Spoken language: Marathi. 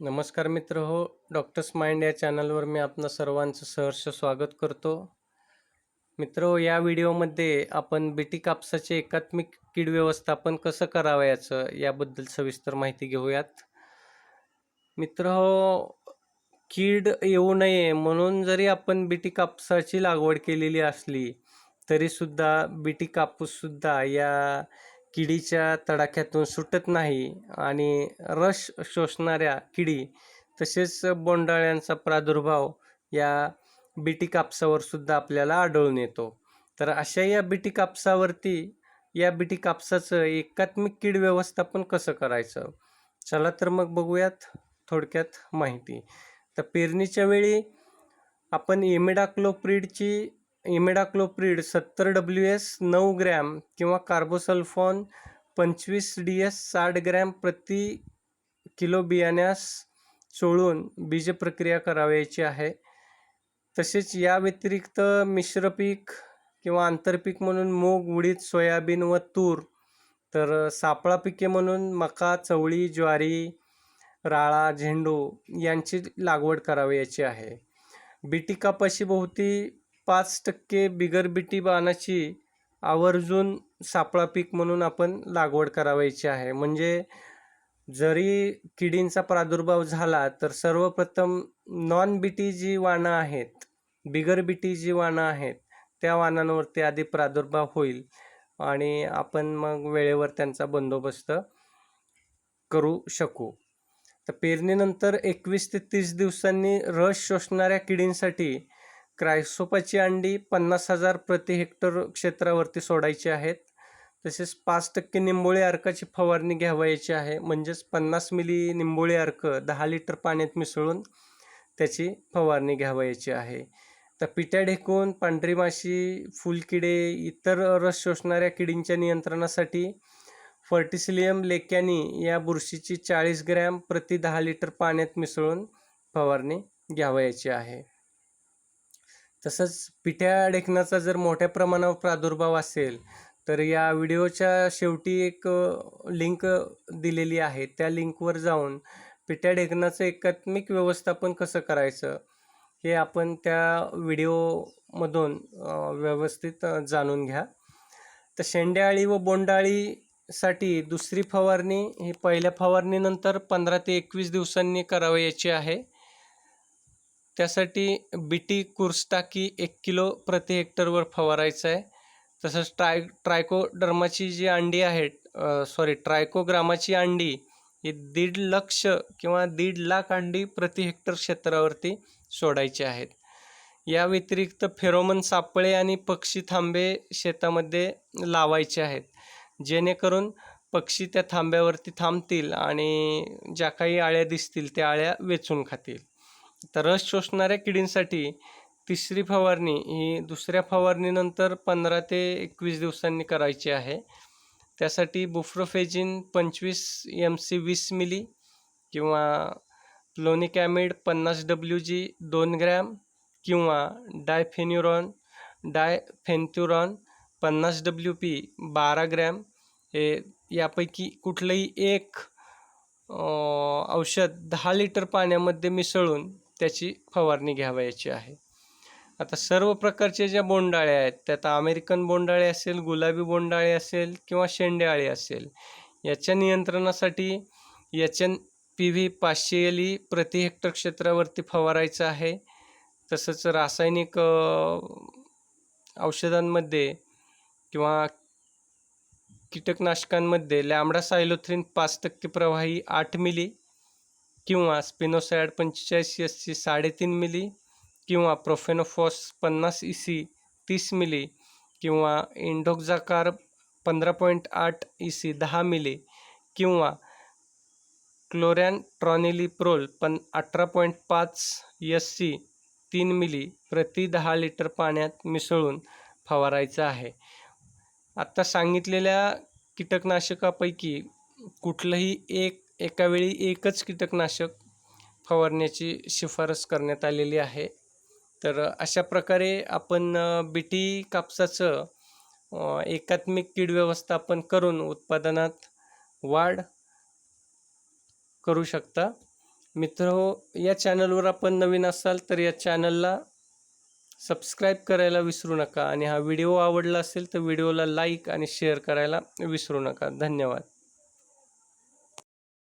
नमस्कार मित्र हो डॉक्टर्स माइंड या चॅनलवर मी आपलं सर्वांचं सहर्ष स्वागत करतो. मित्र हो या व्हिडिओमध्ये आपण बीटी कापसाचे एकात्मिक कीड व्यवस्थापन कसं करावयाचं याबद्दल सविस्तर माहिती घेऊयात. मित्र हो कीड येऊ नये म्हणून जरी आपण बीटी कापसाची लागवड केलेली असली तरीसुद्धा बीटी कापूससुद्धा या किडीच्या तडाख्यातून सुटत नाही आणि रस शोषणाऱ्या किडी तसेच बोंडाळ्यांचा प्रादुर्भाव या बीटी कापसावर सुद्धा आपल्याला आढळून येतो. तर अशा या बीटी कापसावरती या बीटी कापसाचं एकात्मिक कीड व्यवस्थापन कसं करायचं? चला तर मग बघूयात थोडक्यात माहिती. तर पेरणीच्या वेळी आपण एमिडाक्लोप्रिडची इमेडाक्लोप्रिड सत्तर डब्ल्यू एस नऊ ग्रॅम किंवा कार्बोसल्फॉन पंचवीस डी एस साठ ग्रॅम प्रति किलो बियाण्यास चोळून बीजप्रक्रिया करावयाची आहे. तसेच या व्यतिरिक्त मिश्र पीक किंवा आंतरपीक म्हणून मूग उडीद सोयाबीन व तूर तर सापळा पिके म्हणून मका चवळी ज्वारी राळा झेंडू यांची लागवड करावयाची आहे. बीटी कापाशी पाच टक्के बिगर बीटी बाणाची आवर्जून सापळा पीक म्हणून आपण लागवड करावायची आहे. म्हणजे जरी किडींचा प्रादुर्भाव झाला तर सर्वप्रथम नॉन बिटी जी वाणं आहेत बिगर बिटी जी वाणं आहेत त्या वाणांवरती आधी प्रादुर्भाव होईल आणि आपण मग वेळेवर त्यांचा बंदोबस्त करू शकू. तर पेरणीनंतर एकवीस ते तीस दिवसांनी रस शोषणाऱ्या किडींसाठी क्रायसोपाची अंडी पन्नास हजार प्रति हेक्टर क्षेत्रावरती सोडायची आहेत. तसेच पाच टक्के निंबोळी अर्काची फवारणी घ्यावयाची आहे. म्हणजेच पन्नास मिली निंबोळी अर्क दहा लिटर पाण्यात मिसळून त्याची फवारणी घ्यावयाची आहे. तर पिट्या ढेकून पांढरी माशी फुलकिडे इतर रस शोषणाऱ्या किडींच्या नियंत्रणासाठी फर्टिसिलियम लेक्यानी या बुरशीची चाळीस ग्रॅम प्रति दहा लिटर पाण्यात मिसळून फवारणी घ्यावयाची आहे. तसंच पिठ्या ढेकणाचा जर मोठ्या प्रमाणावर प्रादुर्भाव असेल तर या व्हिडिओच्या शेवटी एक लिंक दिलेली आहे. त्या लिंकवर जाऊन पिठ्या ढेकणाचं एकात्मिक व्यवस्थापन कसं करायचं हे आपण त्या व्हिडिओमधून व्यवस्थित जाणून घ्या. तर शेंड्याळी व बोंडाळीसाठी दुसरी फवारणी ही पहिल्या फवारणीनंतर पंधरा ते एकवीस दिवसांनी करावयाची आहे. त्यासाठी बीटी कुर्स्टाकी एक किलो प्रति हेक्टरवर फवारायचं आहे. तसंच ट्राय ट्रायकोडर्माची जी अंडी आहेत सॉरी ट्रायकोग्रामाची अंडी ही दीड लक्ष किंवा दीड लाख अंडी प्रति हेक्टर क्षेत्रावरती सोडायची आहेत. या व्यतिरिक्त फेरोमन सापळे आणि पक्षी थांबे शेतामध्ये लावायचे आहेत. जेणेकरून पक्षी त्या थांब्यावरती थांबतील आणि ज्या काही आळ्या दिसतील त्या आळ्या वेचून खातील. तर रस शोषणाऱ्या किडींसाठी तिसरी फवारणी ही दुसऱ्या फवारणीनंतर पंधरा ते एकवीस दिवसांनी करायची आहे. त्यासाठी बुफ्रोफेजिन पंचवीस एम सी वीस मिली किंवा प्लोनिकॅमिड पन्नास डब्ल्यू जी दोन ग्रॅम किंवा डायफेन्युरॉन डायफेन्थ्युरॉन पन्नास डब्ल्यू पी बारा ग्रॅम हे यापैकी कुठलंही एक औषध दहा लिटर पाण्यामध्ये मिसळून त्याची फवारणी घ्यावयाची आहे. आता सर्व प्रकारचे ज्या बोंडाळे आहेत त्यात अमेरिकन बोंडाळे असेल गुलाबी बोंडाळे असेल किंवा शेंड्याळे असेल याच्या नियंत्रणासाठी याच्या पी व्ही पाचशे एल ई प्रति हेक्टर क्षेत्रावरती फवारायचं आहे. तसंच रासायनिक औषधांमध्ये किंवा कीटकनाशकांमध्ये लॅमडा सायलोथ्रीन पाच टक्के प्रवाही आठ मिली किंवा स्पिनोसॅड पंचेचाळीस एस सी साडेतीन मिली किंवा प्रोफेनोफॉस पन्नास ई सी तीस मिली किंवा इंडोक्झाकार पंधरा पॉईंट आठ ई सी दहा मिली किंवा क्लोरॅन ट्रॉनिलिप्रोल पण अठरा पॉईंट पाच एस सी तीन मिली प्रति दहा लिटर पाण्यात मिसळून फवारायचं आहे. आत्ता सांगितलेल्या कीटकनाशकापैकी कुठलंही एक एकावेळी एकच कीटकनाशक फवारण्याची शिफारस करण्यात आलेली आहे. तर अशा प्रकारे आपण बीटी कापसाचं एकात्मिक कीड व्यवस्थापन करून उत्पादनात वाढ करू शकता. मित्र हो, या चॅनलवर आपण नवीन असाल तर या चॅनलला सबस्क्राईब करायला विसरू नका आणि हा व्हिडिओ आवडला असेल तर व्हिडिओला लाईक आणि शेअर करायला विसरू नका. धन्यवाद.